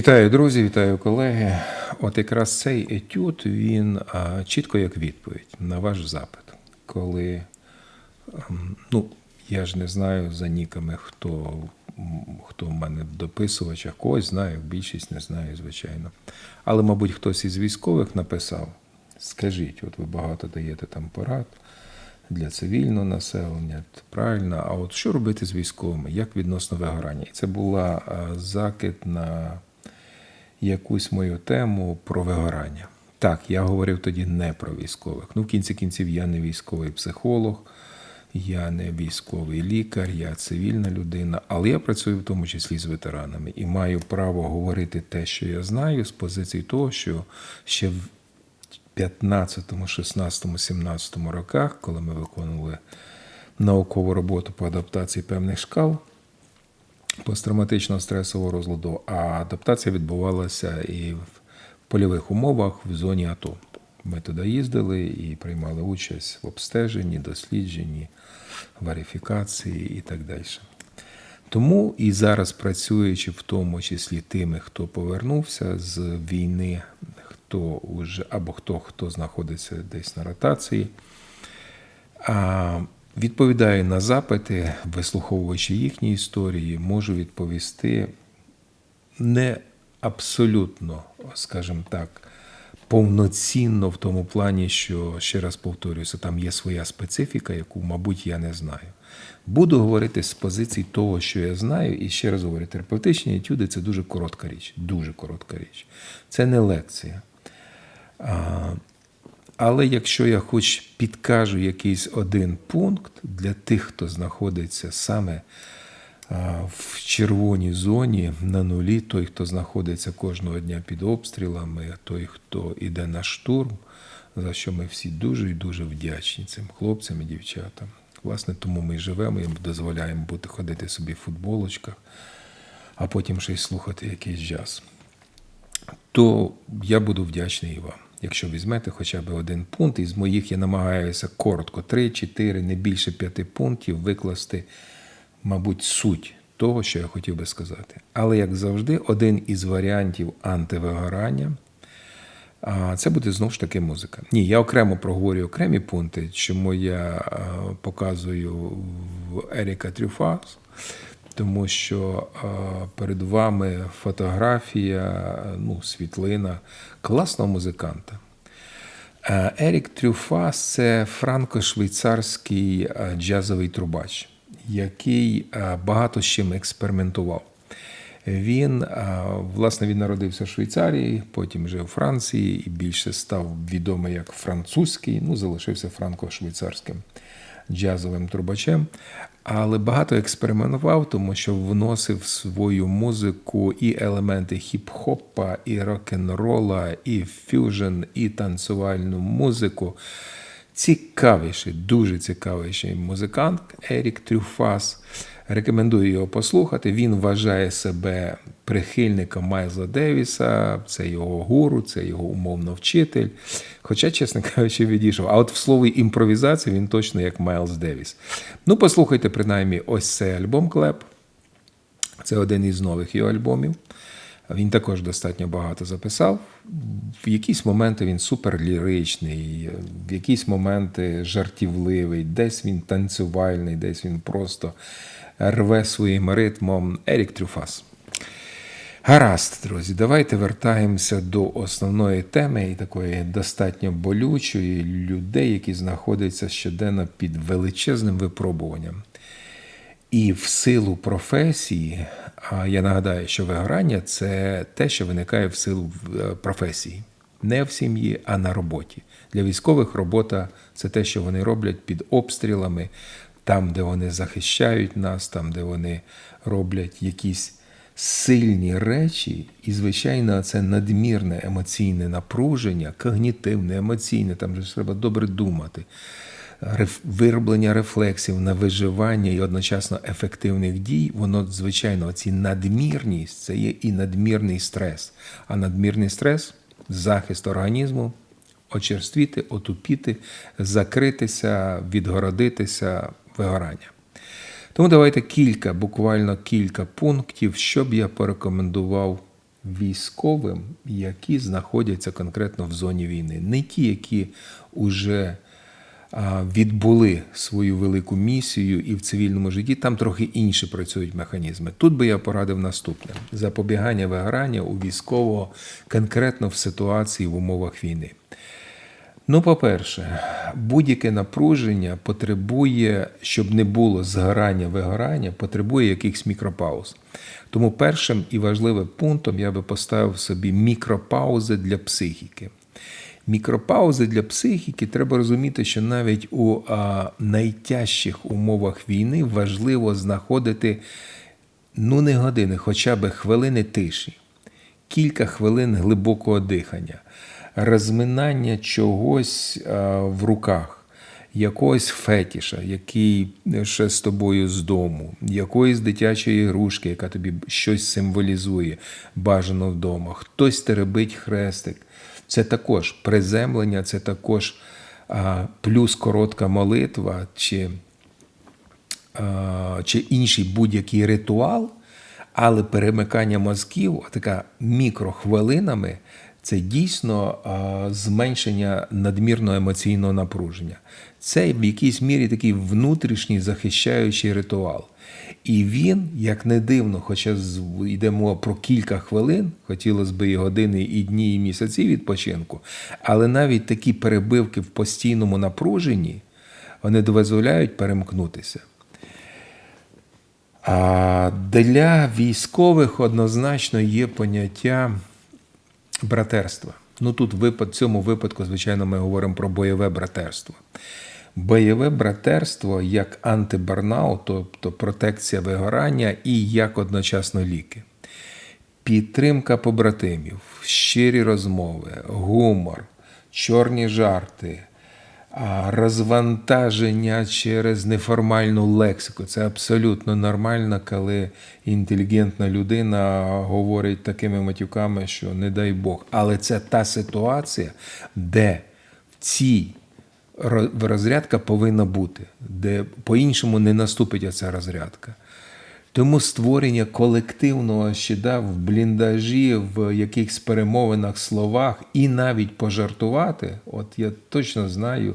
Вітаю, друзі, вітаю колеги. От якраз цей етюд він чітко як відповідь на ваш запит. Коли ем, ну, я ж не знаю за ніками, хто, хто в мене в дописувачах, когось знаю, більшість не знаю, звичайно. Але, мабуть, хтось із військових написав: скажіть, от ви багато даєте там порад для цивільного населення, правильно. А от що робити з військовими? Як відносно вигорання? І це була а, закид на якусь мою тему про вигорання. Так, я говорив тоді не про військових. Ну, в кінці кінців, я не військовий психолог, я не військовий лікар, я цивільна людина, але я працюю в тому числі з ветеранами і маю право говорити те, що я знаю, з позиції того, що ще в 15, 16, 17 роках, коли ми виконували наукову роботу по адаптації певних шкал, посттравматичного стресового розладу, а адаптація відбувалася і в польових умовах в зоні АТО. Ми туди їздили і приймали участь в обстеженні, дослідженні, верифікації і так далі. Тому і зараз працюючи в тому числі тими, хто повернувся з війни, хто уже або хто, хто знаходиться десь на ротації, відповідаю на запити, вислуховуючи їхні історії, можу відповісти не абсолютно, скажімо так, повноцінно в тому плані, що ще раз повторююся, там є своя специфіка, яку, мабуть, я не знаю. Буду говорити з позиції того, що я знаю, і ще раз говорю, терапевтичні етюди це дуже коротка річ. Дуже коротка річ. Це не лекція. Але якщо я хоч підкажу якийсь один пункт для тих, хто знаходиться саме в червоній зоні на нулі, той, хто знаходиться кожного дня під обстрілами, той, хто йде на штурм, за що ми всі дуже і дуже вдячні цим хлопцям і дівчатам. Власне, тому ми живемо, їм дозволяємо бути ходити собі в футболочках, а потім ще й слухати якийсь джаз. То я буду вдячний і вам. Якщо візьмете хоча б один пункт, із моїх я намагаюся коротко, 3-4, не більше 5 пунктів викласти, мабуть, суть того, що я хотів би сказати. Але, як завжди, один із варіантів антивигорання це буде знову ж таки музика. Ні, я окремо проговорю окремі пункти, чому я показую в Еріка Трюфас, тому що перед вами фотографія, ну, світлина класного музиканта. Е, Ерік Трюфас це франко-швейцарський е, джазовий трубач, який е, багато з чим експериментував. Він, е, власне, він народився в Швейцарії, потім жив у Франції і більше став відомий як французький, ну, залишився франко-швейцарським джазовим трубачем. Але багато експериментував, тому що вносив свою музику і елементи хіп-хопа, і рок-н-рола, і фюжн, і танцювальну музику. Цікавіший, дуже цікавіший музикант Ерік Трюфас. Рекомендую його послухати. Він вважає себе прихильником Майлза Девіса, це його гуру, це його умовно вчитель. Хоча, чесно кажучи, відійшов. А от в слові імпровізації він точно як Майлз Девіс. Ну, послухайте, принаймні, ось цей альбом Клеп. Це один із нових його альбомів. Він також достатньо багато записав. В якісь моменти він суперліричний, в якісь моменти жартівливий, десь він танцювальний, десь він просто рве своїм ритмом. Ерік Трюфас. Гаразд, друзі, давайте вертаємося до основної теми і такої достатньо болючої людей, які знаходяться щоденно під величезним випробуванням. І в силу професії, а я нагадаю, що вигорання це те, що виникає в силу е, професії, не в сім'ї, а на роботі. Для військових робота це те, що вони роблять під обстрілами, там, де вони захищають нас, там, де вони роблять якісь сильні речі, і, звичайно, це надмірне емоційне напруження, когнітивне, емоційне, там же треба добре думати вироблення рефлексів на виживання і одночасно ефективних дій, воно, звичайно, ці надмірність це є і надмірний стрес. А надмірний стрес захист організму, очерствіти, отупіти, закритися, відгородитися, вигорання. Тому давайте кілька, буквально кілька пунктів, що б я порекомендував військовим, які знаходяться конкретно в зоні війни, не ті, які вже відбули свою велику місію і в цивільному житті, там трохи інші працюють механізми. Тут би я порадив наступне: запобігання вигорання у військового конкретно в ситуації в умовах війни. Ну, по-перше, будь-яке напруження потребує, щоб не було згорання, вигорання, потребує якихось мікропауз. Тому першим і важливим пунктом я би поставив собі мікропаузи для психіки. Мікропаузи для психіки треба розуміти, що навіть у найтяжчих умовах війни важливо знаходити ну не години, хоча б хвилини тиші, кілька хвилин глибокого дихання, розминання чогось в руках. Якогось фетіша, який ще з тобою з дому, якоїсь дитячої ігрушки, яка тобі щось символізує, бажано вдома. Хтось теребить хрестик. Це також приземлення, це також а, плюс коротка молитва, чи, а, чи інший будь-який ритуал, але перемикання мозків, така мікрохвилинами, це дійсно зменшення надмірного емоційного напруження. Це в якійсь мірі такий внутрішній захищаючий ритуал. І він, як не дивно, хоча йдемо про кілька хвилин, хотілося б і години, і дні, і місяці відпочинку, але навіть такі перебивки в постійному напруженні вони дозволяють перемкнутися. А для військових однозначно є поняття братерства. Ну тут в цьому випадку, звичайно, ми говоримо про бойове братерство. Бойове братерство як антибарнаут, тобто протекція вигорання і як одночасно ліки. Підтримка побратимів, щирі розмови, гумор, чорні жарти, розвантаження через неформальну лексику. Це абсолютно нормально, коли інтелігентна людина говорить такими матюками, що не дай Бог. Але це та ситуація, де в цій розрядка повинна бути, де по-іншому не наступить оця розрядка. Тому створення колективного щида в бліндажі, в якихось перемовинах, словах і навіть пожартувати, от я точно знаю,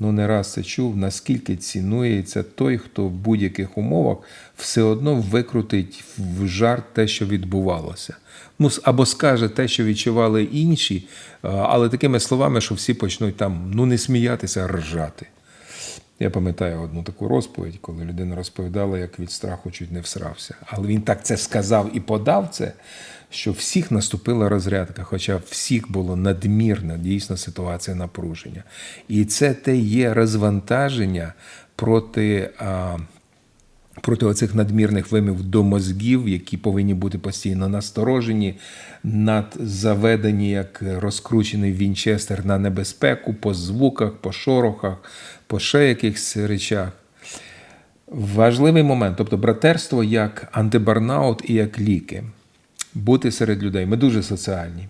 ну не раз це чув, наскільки цінується той, хто в будь-яких умовах все одно викрутить в жарт те, що відбувалося. Ну, або скаже те, що відчували інші, але такими словами, що всі почнуть там ну не сміятися, а ржати. Я пам'ятаю одну таку розповідь, коли людина розповідала, як від страху чуть не всрався. Але він так це сказав і подав це, що всіх наступила розрядка, хоча всіх було надмірна дійсно ситуація напруження. І це те є розвантаження проти. А, проти оцих надмірних вимів до мозгів, які повинні бути постійно насторожені, надзаведені, як розкручений вінчестер на небезпеку, по звуках, по шорохах, по ще якихось речах. Важливий момент, тобто братерство як антибарнаут і як ліки. Бути серед людей. Ми дуже соціальні.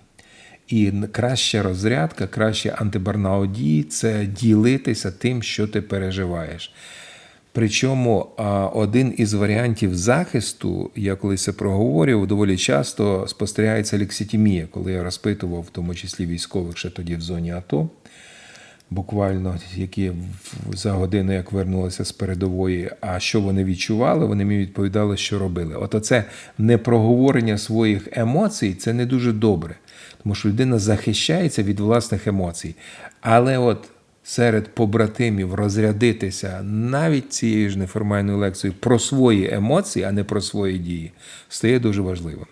І краща розрядка, краще антибарнаут дії це ділитися тим, що ти переживаєш. Причому один із варіантів захисту, я колись це проговорював, доволі часто спостерігається лекситімія, коли я розпитував, в тому числі військових ще тоді в зоні АТО, буквально які за годину, як вернулися з передової, а що вони відчували, вони мені відповідали, що робили. От оце непроговорення своїх емоцій це не дуже добре, тому що людина захищається від власних емоцій. Але от серед побратимів розрядитися навіть цією ж неформальною лекцією про свої емоції, а не про свої дії, стає дуже важливим.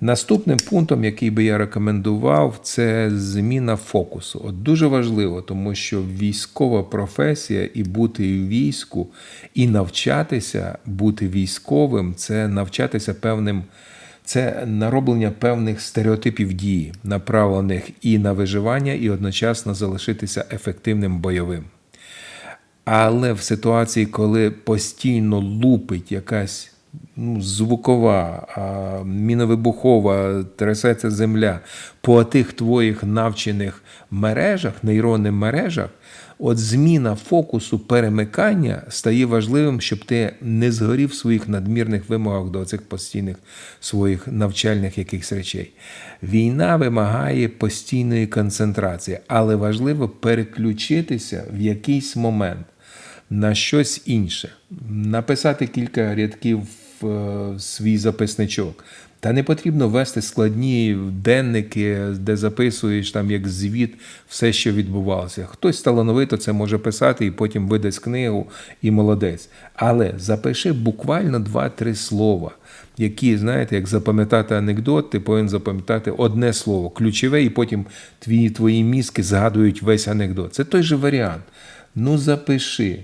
Наступним пунктом, який би я рекомендував, це зміна фокусу. От дуже важливо, тому що військова професія і бути в війську, і навчатися бути військовим це навчатися певним, це нароблення певних стереотипів дії, направлених і на виживання, і одночасно залишитися ефективним бойовим. Але в ситуації, коли постійно лупить якась ну, звукова, а, міновибухова, трясеться земля по тих твоїх навчених мережах, нейронних мережах, От зміна фокусу перемикання стає важливим, щоб ти не згорів в своїх надмірних вимогах до цих постійних своїх навчальних якихось речей. Війна вимагає постійної концентрації, але важливо переключитися в якийсь момент на щось інше, написати кілька рядків в е, свій записничок. Та не потрібно вести складні денники, де записуєш там як звіт все, що відбувалося. Хтось талановито це може писати і потім видасть книгу і молодець. Але запиши буквально два-три слова, які, знаєте, як запам'ятати анекдот, ти повинен запам'ятати одне слово, ключове, і потім твої, твої мізки згадують весь анекдот. Це той же варіант. Ну, запиши.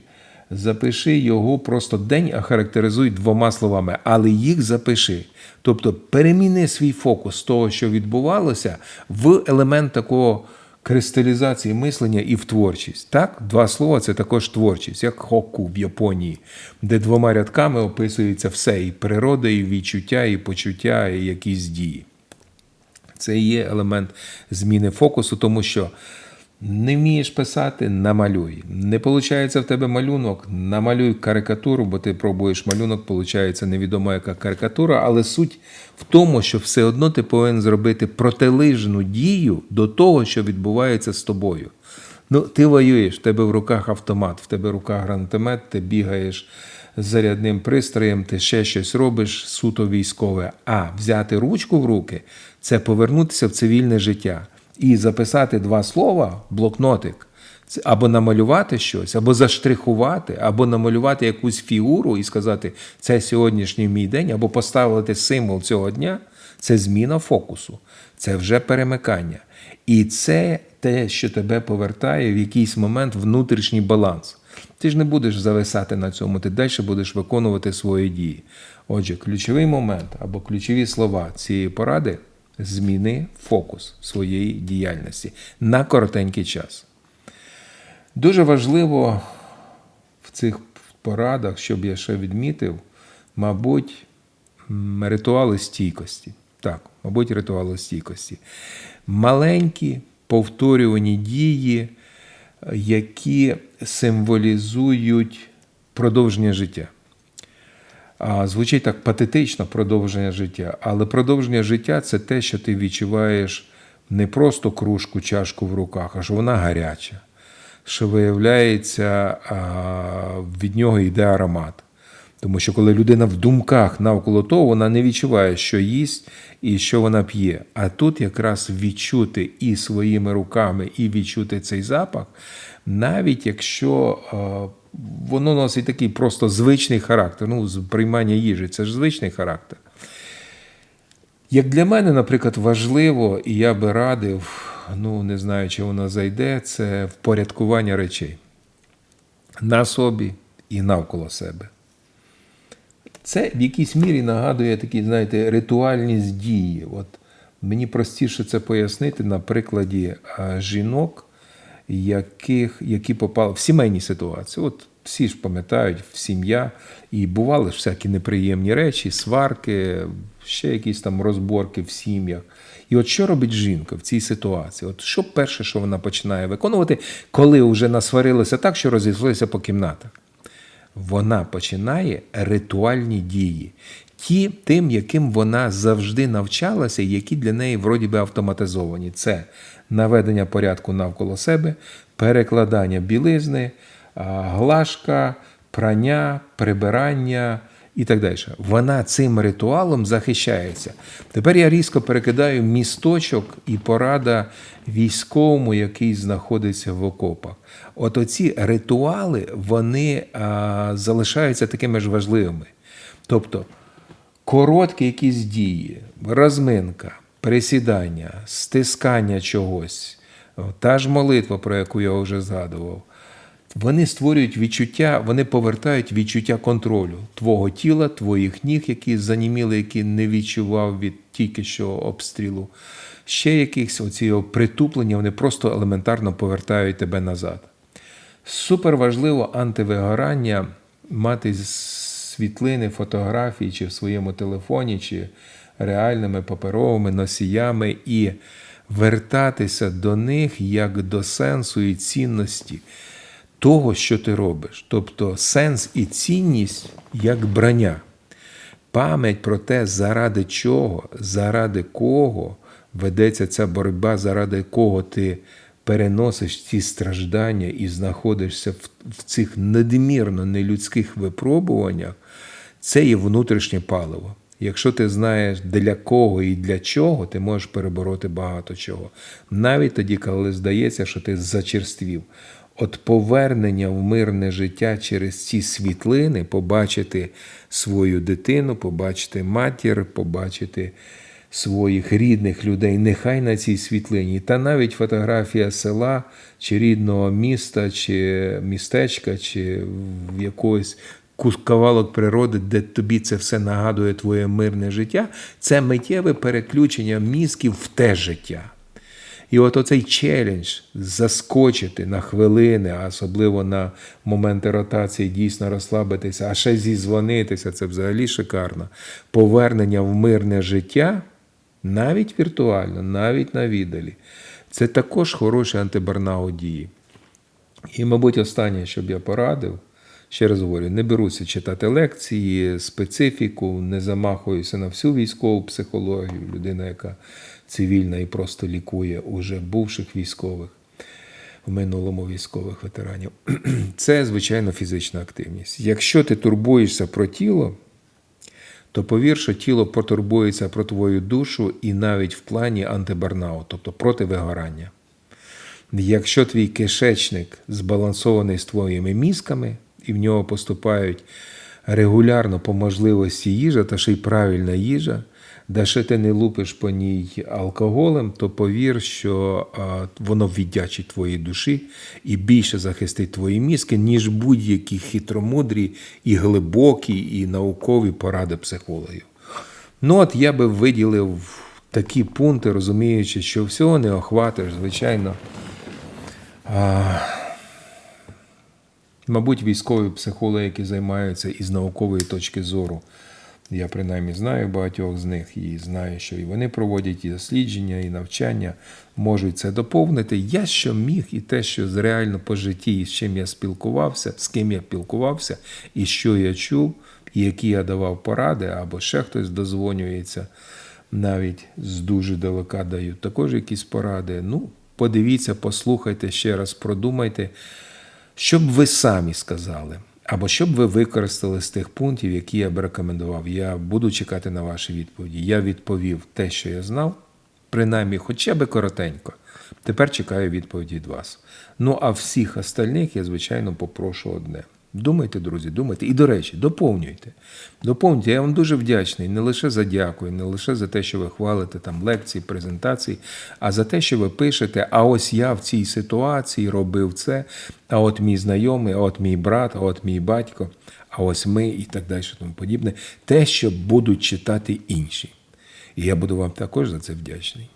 Запиши його просто день, а характеризуй двома словами, але їх запиши. Тобто переміни свій фокус з того, що відбувалося, в елемент такого кристалізації мислення і в творчість. Так, два слова це також творчість, як хоку в Японії, де двома рядками описується все: і природа, і відчуття, і почуття, і якісь дії. Це є елемент зміни фокусу, тому що не вмієш писати, намалюй. Не виходить в тебе малюнок, намалюй карикатуру, бо ти пробуєш малюнок, виходить невідомо яка карикатура, але суть в тому, що все одно ти повинен зробити протилежну дію до того, що відбувається з тобою. Ну, ти воюєш, в тебе в руках автомат, в тебе в руках гранатомет, ти бігаєш з зарядним пристроєм, ти ще щось робиш суто військове. А взяти ручку в руки це повернутися в цивільне життя і записати два слова, блокнотик, або намалювати щось, або заштрихувати, або намалювати якусь фігуру і сказати, це сьогоднішній мій день, або поставити символ цього дня, це зміна фокусу, це вже перемикання. І це те, що тебе повертає в якийсь момент внутрішній баланс. Ти ж не будеш зависати на цьому, ти далі будеш виконувати свої дії. Отже, ключовий момент або ключові слова цієї поради зміни фокус своєї діяльності на коротенький час. Дуже важливо в цих порадах, щоб я ще відмітив, мабуть, ритуали стійкості. Так, мабуть, ритуали стійкості. Маленькі повторювані дії, які символізують продовження життя. Звучить так патетично продовження життя, але продовження життя це те, що ти відчуваєш не просто кружку, чашку в руках, а що вона гаряча, що виявляється, від нього йде аромат. Тому що коли людина в думках навколо того, вона не відчуває, що їсть і що вона п'є. А тут якраз відчути і своїми руками, і відчути цей запах, навіть якщо воно носить такий просто звичний характер. Ну, приймання їжі це ж звичний характер. Як для мене, наприклад, важливо, і я би радив, ну не знаю, чи воно зайде, це впорядкування речей на собі і навколо себе. Це в якійсь мірі нагадує такі, знаєте, ритуальність дії. От Мені простіше це пояснити на прикладі жінок, яких, які попали в сімейні ситуації. От всі ж пам'ятають в сім'я, і бували ж всякі неприємні речі, сварки, ще якісь там розборки в сім'ях. І от що робить жінка в цій ситуації? От що перше, що вона починає виконувати, коли вже насварилися так, що розійшлися по кімнатах? Вона починає ритуальні дії, ті, тим, яким вона завжди навчалася, які для неї вроді би автоматизовані. Це наведення порядку навколо себе, перекладання білизни, глажка, прання, прибирання і так далі. Вона цим ритуалом захищається. Тепер я різко перекидаю місточок і порада військовому, який знаходиться в окопах. От оці ритуали вони а, залишаються такими ж важливими. Тобто короткі якісь дії, розминка, присідання, стискання чогось, та ж молитва, про яку я вже згадував. Вони створюють відчуття, вони повертають відчуття контролю твого тіла, твоїх ніг, які заніміли, які не відчував від тільки що обстрілу. Ще якихось оці притуплення, вони просто елементарно повертають тебе назад. Супер важливо антивигорання мати світлини, фотографії, чи в своєму телефоні, чи реальними паперовими носіями, і вертатися до них як до сенсу і цінності. того, що ти робиш. Тобто сенс і цінність як брання. Пам'ять про те, заради чого, заради кого ведеться ця боротьба, заради кого ти переносиш ці страждання і знаходишся в, в цих надмірно нелюдських випробуваннях, це є внутрішнє паливо. Якщо ти знаєш для кого і для чого, ти можеш перебороти багато чого. Навіть тоді, коли здається, що ти зачерствів. От повернення в мирне життя через ці світлини, побачити свою дитину, побачити матір, побачити своїх рідних людей, нехай на цій світлині. Та навіть фотографія села, чи рідного міста, чи містечка, чи в якогось кус- кавалок природи, де тобі це все нагадує твоє мирне життя, це миттєве переключення мізків в те життя. І от оцей челендж заскочити на хвилини, а особливо на моменти ротації, дійсно розслабитися, а ще зізвонитися, це взагалі шикарно. Повернення в мирне життя, навіть віртуально, навіть на віддалі, це також хороші антибарнаут дії. І, мабуть, останнє, що б я порадив, ще раз говорю, не беруся читати лекції, специфіку, не замахуюся на всю військову психологію, людина, яка цивільна і просто лікує уже бувших військових, в минулому військових ветеранів. Це, звичайно, фізична активність. Якщо ти турбуєшся про тіло, то повір, що тіло потурбується про твою душу і навіть в плані антибарнауту, тобто проти вигорання. Якщо твій кишечник збалансований з твоїми мізками, і в нього поступають регулярно по можливості їжа, та ще й правильна їжа, де ще ти не лупиш по ній алкоголем, то повір, що воно віддячить твоїй душі і більше захистить твої мізки, ніж будь-які хитромудрі і глибокі, і наукові поради психологів. Ну, от я би виділив такі пункти, розуміючи, що всього не охватиш, звичайно. Мабуть, військові психологи, які займаються із наукової точки зору. Я принаймні знаю багатьох з них і знаю, що і вони проводять і дослідження, і навчання, можуть це доповнити. Я що міг, і те, що реально по житті, з чим я спілкувався, з ким я спілкувався, і що я чув, і які я давав поради, або ще хтось дозвонюється, навіть з дуже далека дають також якісь поради. Ну, подивіться, послухайте ще раз, продумайте. Що б ви самі сказали, або що б ви використали з тих пунктів, які я б рекомендував? Я буду чекати на ваші відповіді. Я відповів те, що я знав, принаймні, хоча б коротенько. Тепер чекаю відповіді від вас. Ну а всіх остальних я, звичайно, попрошу одне. Думайте, друзі, думайте. І, до речі, доповнюйте. Доповнюйте. Я вам дуже вдячний не лише за дякую, не лише за те, що ви хвалите там лекції, презентації, а за те, що ви пишете. А ось я в цій ситуації робив це. А от мій знайомий, а от мій брат, а от мій батько, а ось ми і так далі, тому подібне. Те, що будуть читати інші. І я буду вам також за це вдячний.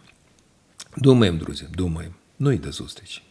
Думаємо, друзі, думаємо. Ну і до зустрічі.